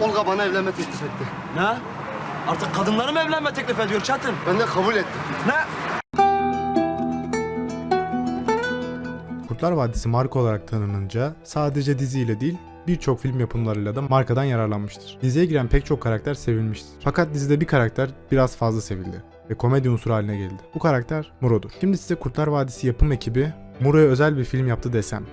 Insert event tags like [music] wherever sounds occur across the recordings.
Olga bana evlenme teklif etti. Ne? Artık kadınları mı evlenme teklif ediyor Çetin? Ben de kabul ettim. Ne? Kurtlar Vadisi marka olarak tanınınca sadece diziyle değil birçok film yapımlarıyla da markadan yararlanmıştır. Diziye giren pek çok karakter sevilmiştir. Fakat dizide bir karakter biraz fazla sevildi ve komedi unsuru haline geldi. Bu karakter Muro'dur. Şimdi size Kurtlar Vadisi yapım ekibi Muro'ya özel bir film yaptı desem.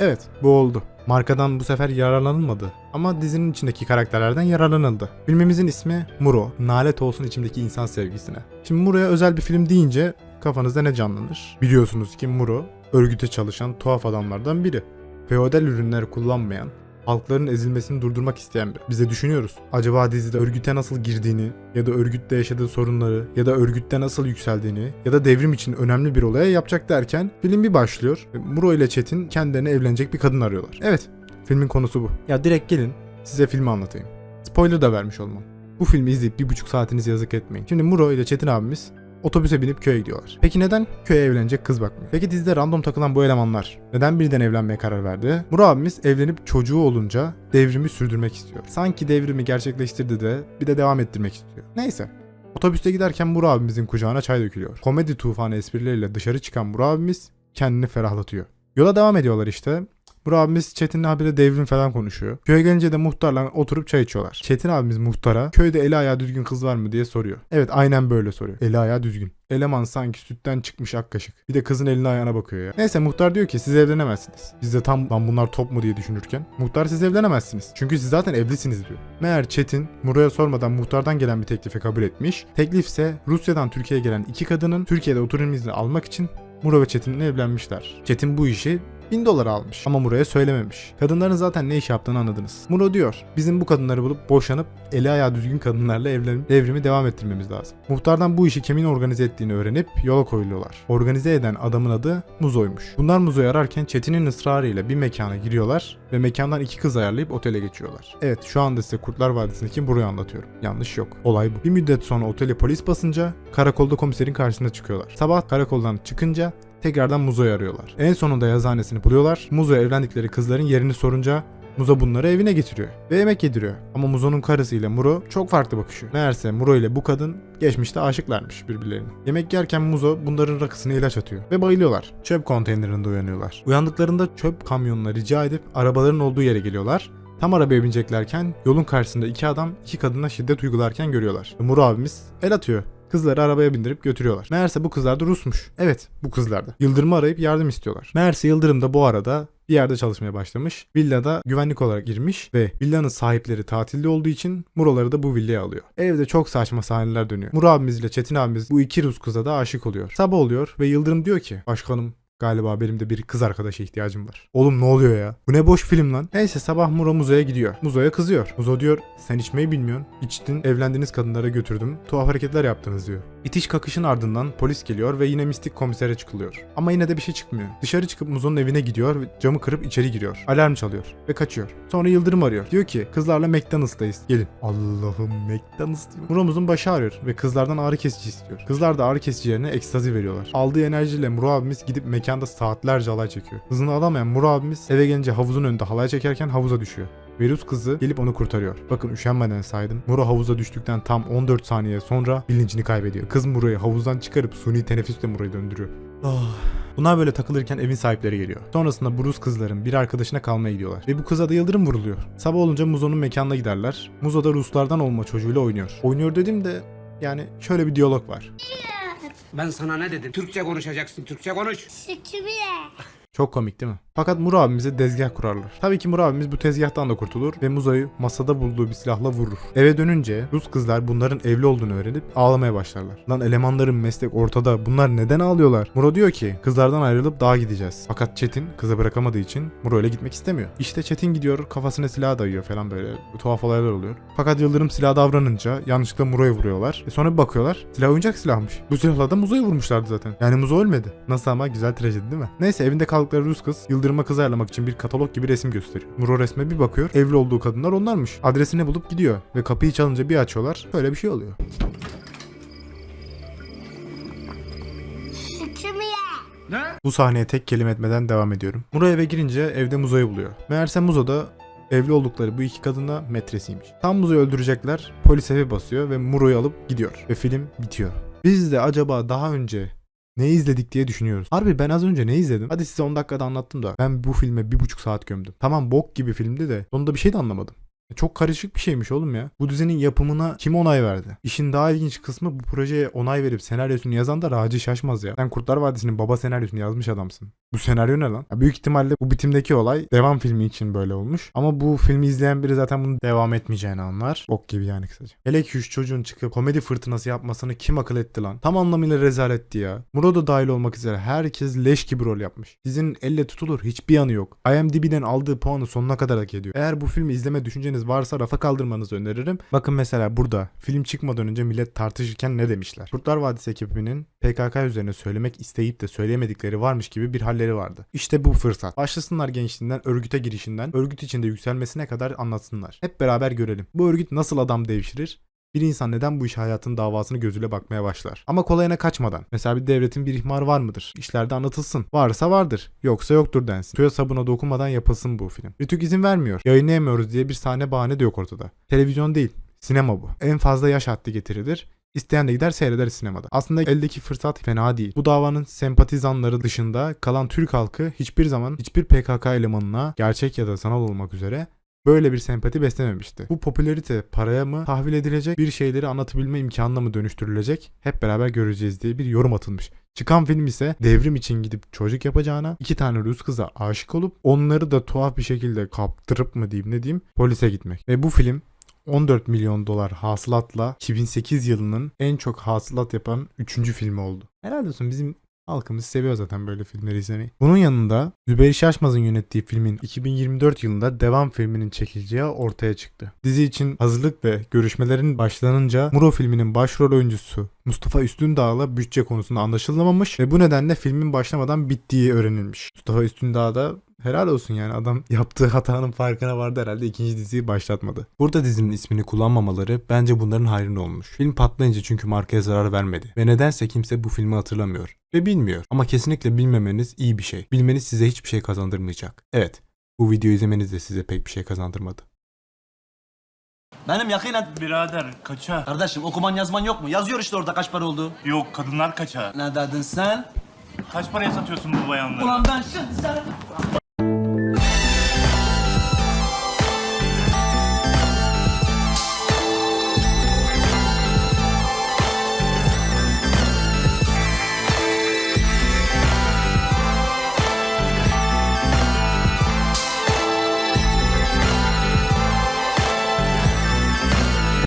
Evet, bu oldu. Markadan bu sefer yararlanılmadı ama dizinin içindeki karakterlerden yararlanıldı. Filmimizin ismi Muro, nalet olsun içimdeki insan sevgisine. Şimdi Muro'ya özel bir film deyince kafanızda ne canlanır? Biliyorsunuz ki Muro, örgüte çalışan tuhaf adamlardan biri. Feodal ürünler kullanmayan, halkların ezilmesini durdurmak isteyen biri. Biz de düşünüyoruz. Acaba dizide örgüte nasıl girdiğini ya da örgütte yaşadığı sorunları ya da örgütte nasıl yükseldiğini ya da devrim için önemli bir olaya yapacak derken film bir başlıyor. Muro ile Çetin kendilerine evlenecek bir kadın arıyorlar. Evet, filmin konusu bu. Ya direkt gelin size filmi anlatayım. Spoiler da vermiş olmam. Bu filmi izleyip bir buçuk saatinizi yazık etmeyin. Şimdi Muro ile Çetin abimiz otobüse binip köye gidiyorlar. Peki neden köye evlenecek kız bakmıyor? Peki dizide random takılan bu elemanlar neden birden evlenmeye karar verdi? Muro abimiz evlenip çocuğu olunca devrimi sürdürmek istiyor. Sanki devrimi gerçekleştirdi de bir de devam ettirmek istiyor. Neyse. Otobüste giderken Muro abimizin kucağına çay dökülüyor. Komedi tufanı esprileriyle dışarı çıkan Muro abimiz kendini ferahlatıyor. Yola devam ediyorlar işte. Muro abimiz Çetin'le habire devrim falan konuşuyor. Köye gelince de muhtarla oturup çay içiyorlar. Çetin abimiz muhtara köyde eli ayağı düzgün kız var mı diye soruyor. Evet aynen böyle soruyor. Eli ayağı düzgün. Eleman sanki sütten çıkmış ak kaşık. Bir de kızın eline ayağına bakıyor ya. Neyse muhtar diyor ki siz evlenemezsiniz. Biz de tam lan bunlar top mu diye düşünürken. Muhtar siz evlenemezsiniz. Çünkü siz zaten evlisiniz diyor. Meğer Çetin Muro'ya sormadan muhtardan gelen bir teklife kabul etmiş. Teklif ise Rusya'dan Türkiye'ye gelen iki kadının Türkiye'de oturum izni almak için Muro ve Çetin'le evlenmişler. Çetin bu işi 1000 dolar almış ama Muro'ya söylememiş. Kadınların zaten ne iş yaptığını anladınız. Muro diyor bizim bu kadınları bulup boşanıp eli ayağı düzgün kadınlarla evlenip devrimi devam ettirmemiz lazım. Muhtardan bu işi kimin organize ettiğini öğrenip yola koyuluyorlar. Organize eden adamın adı Muzo'ymuş. Bunlar Muzo'yu ararken Çetin'in ısrarıyla bir mekana giriyorlar ve mekandan iki kız ayarlayıp otele geçiyorlar. Evet şu anda size Kurtlar Vadisi'ndeki Muro'yu anlatıyorum. Yanlış yok. Olay bu. Bir müddet sonra otele polis basınca karakolda komiserin karşısına çıkıyorlar. Sabah karakoldan çıkınca tekrardan Muzo'yu arıyorlar. En sonunda yazıhanesini buluyorlar. Muzo'ya evlendikleri kızların yerini sorunca Muzo bunları evine getiriyor ve yemek yediriyor. Ama Muzo'nun karısı ile Muro çok farklı bakışıyor. Meğerse Muro ile bu kadın geçmişte aşıklarmış birbirlerine. Yemek yerken Muzo bunların rakısına ilaç atıyor ve bayılıyorlar. Çöp konteynerinde uyanıyorlar. Uyandıklarında çöp kamyonuna rica edip arabaların olduğu yere geliyorlar. Tam arabaya bineceklerken yolun karşısında iki adam iki kadına şiddet uygularken görüyorlar. Muro abimiz el atıyor. Kızları arabaya bindirip götürüyorlar. Meğerse bu kızlar da Rusmuş. Evet bu kızlar da. Yıldırım'ı arayıp yardım istiyorlar. Meğerse Yıldırım da bu arada bir yerde çalışmaya başlamış. Villada güvenlik olarak girmiş ve villanın sahipleri tatilde olduğu için Muro'ları da bu villaya alıyor. Evde çok saçma sahneler dönüyor. Muro abimiz ile Çetin abimiz bu iki Rus kıza da aşık oluyor. Sabah oluyor ve Yıldırım diyor ki başkanım Galiba benim de bir kız arkadaşa ihtiyacım var. Oğlum ne oluyor ya? Bu ne boş film lan? Neyse sabah Muro Muzo'ya gidiyor. Muzo'ya kızıyor. Muzo diyor sen içmeyi bilmiyorsun. İçtin evlendiğiniz kadınlara götürdüm. Tuhaf hareketler yaptınız diyor. İtiş kakışın ardından polis geliyor ve yine mistik komisere çıkılıyor. Ama yine de bir şey çıkmıyor. Dışarı çıkıp Muzo'nun evine gidiyor ve camı kırıp içeri giriyor. Alarm çalıyor ve kaçıyor. Sonra Yıldırım arıyor. Diyor ki kızlarla McDonald's'tayız. Gelin. Allah'ım McDonald's diyor. Muro'muzun başı ağrıyor ve kızlardan ağrı kesici istiyor. Kızlar da ağrı kesici yerine ekstazi veriyorlar. Aldığı enerjiyle Muro abimiz gidip mekanda saatlerce halay çekiyor. Hızını alamayan Muro abimiz eve gelince havuzun önünde halay çekerken havuza düşüyor. Verus kızı gelip onu kurtarıyor. Bakın üşenmeden saydım. Muro havuza düştükten tam 14 saniye sonra bilincini kaybediyor. Kız Muro'yu havuzdan çıkarıp suni teneffüsle Muro'yu döndürüyor. Ah. Bunlar böyle takılırken evin sahipleri geliyor. Sonrasında Rus kızların bir arkadaşına kalmaya gidiyorlar. Ve bu kıza da yıldırım vuruluyor. Sabah olunca Muzo'nun mekanına giderler. Muzo da Ruslardan olma çocuğuyla oynuyor. Oynuyor dedim de yani şöyle bir diyalog var. Ben sana ne dedim? Türkçe konuşacaksın, Türkçe konuş. Şükriye. Çok komik değil mi? Fakat Muro abimize dezgah kurarlar. Tabii ki Muro abimiz bu tezgahtan da kurtulur ve Muzo'yu masada bulduğu bir silahla vurur. Eve dönünce Rus kızlar bunların evli olduğunu öğrenip ağlamaya başlarlar. Lan elemanların meslek ortada bunlar neden ağlıyorlar? Muro diyor ki kızlardan ayrılıp dağa gideceğiz. Fakat Çetin kızı bırakamadığı için Muro ile gitmek istemiyor. İşte Çetin gidiyor kafasına silah dayıyor falan böyle tuhaf olaylar oluyor. Fakat Yıldırım silah davranınca yanlışlıkla Muro'ya vuruyorlar. E sonra bir bakıyorlar silah oyuncak silahmış. Bu silahla da Muzo'yu vurmuşlardı zaten. Yani Muzo ölmedi. Nasıl ama güzel trajedi değil mi? Neyse evinde kaldıkları Rus kız Yıldırım'a kız ayarlamak için bir katalog gibi resim gösteriyor. Muro resme bir bakıyor. Evli olduğu kadınlar onlarmış. Adresini bulup gidiyor. Ve kapıyı çalınca bir açıyorlar. Böyle bir şey oluyor. Şükriye. Bu sahneye tek kelime etmeden devam ediyorum. Muro eve girince evde Muzo'yu buluyor. Meğerse Muzo da Evli oldukları bu iki kadın da metresiymiş. Tambuz'u öldürecekler, polis evi basıyor ve Muro'yu alıp gidiyor. Ve film bitiyor. Biz de acaba daha önce ne izledik diye düşünüyoruz. Harbi ben az önce ne izledim? Hadi size 10 dakikada anlattım da. Ben bu filme bir buçuk saat gömdüm. Tamam bok gibi filmdi de sonunda bir şey de anlamadım. E, Çok karışık bir şeymiş oğlum ya. Bu dizinin yapımına kim onay verdi? İşin daha ilginç kısmı bu projeye onay verip senaryosunu yazan da Raci Şaşmaz ya. Sen Kurtlar Vadisi'nin baba senaryosunu yazmış adamsın. Bu senaryo ne lan? Ya büyük ihtimalle bu bitimdeki olay devam filmi için böyle olmuş. Ama bu filmi izleyen biri zaten bunun devam etmeyeceğini anlar. Bok gibi yani kısaca. Hele ki üç çocuğun çıkıp komedi fırtınası yapmasını kim akıl etti lan? Tam anlamıyla rezaletti ya. Muro da dahil olmak üzere herkes leş gibi rol yapmış. Dizinin elle tutulur hiçbir yanı yok. IMDb'den aldığı puanı sonuna kadar hak ediyor. Eğer bu filmi izleme düşünceniz varsa rafa kaldırmanızı öneririm. Bakın mesela burada film çıkmadan önce millet tartışırken ne demişler? Kurtlar Vadisi ekibinin PKK üzerine söylemek isteyip de söyleyemedikleri varmış gibi bir halleri vardı. İşte bu fırsat. Başlasınlar gençliğinden, örgüte girişinden, örgüt içinde yükselmesine kadar anlatsınlar. Hep beraber görelim. Bu örgüt nasıl adam devşirir? Bir insan neden bu iş hayatın davasını gözüyle bakmaya başlar? Ama kolayına kaçmadan. Mesela bir devletin bir ihmarı var mıdır? İşlerde anlatılsın. Varsa vardır. Yoksa yoktur densin. Suya sabuna dokunmadan yapılsın bu film. Rütük izin vermiyor. Yayınlayamıyoruz diye bir sahne bahane de yok ortada. Televizyon değil. Sinema bu. En fazla yaş haddi getirilir. İsteyen de gider seyreder sinemada. Aslında eldeki fırsat fena değil. Bu davanın sempatizanları dışında kalan Türk halkı hiçbir zaman hiçbir PKK elemanına gerçek ya da sanal olmak üzere böyle bir sempati beslememişti. Bu popülarite paraya mı tahvil edilecek bir şeyleri anlatabilme imkanına mı dönüştürülecek hep beraber göreceğiz diye bir yorum atılmış. Çıkan film ise devrim için gidip çocuk yapacağına iki tane Rus kıza aşık olup onları da tuhaf bir şekilde kaptırıp mı diyeyim ne diyeyim polise gitmek. Ve bu film 14 milyon dolar hasılatla 2008 yılının en çok hasılat yapan 3. filmi oldu. Helal olsun bizim halkımız seviyor zaten böyle filmleri izlemeyi. Bunun yanında Zübeyir Şaşmaz'ın yönettiği filmin 2024 yılında devam filminin çekileceği ortaya çıktı. Dizi için hazırlık ve görüşmelerin başlanınca Muro filminin başrol oyuncusu Mustafa Üstündağ'la bütçe konusunda anlaşılamamış ve bu nedenle filmin başlamadan bittiği öğrenilmiş. Mustafa Üstündağ da helal olsun yani adam [laughs] yaptığı hatanın farkına vardı herhalde ikinci diziyi başlatmadı. Burada dizinin ismini kullanmamaları bence bunların hayrına olmuş. Film patlayınca çünkü markaya zarar vermedi ve nedense kimse bu filmi hatırlamıyor ve bilmiyor. Ama kesinlikle bilmemeniz iyi bir şey. Bilmeniz size hiçbir şey kazandırmayacak. Evet, bu videoyu izlemeniz de size pek bir şey kazandırmadı. Benim yakinen... Birader kaça? Kardeşim okuman yazman yok mu? Yazıyor işte orada kaç para oldu. Yok kadınlar kaça? Ne dedin sen? Kaç paraya satıyorsun bu bayanları? Ulan ben şimdi sen...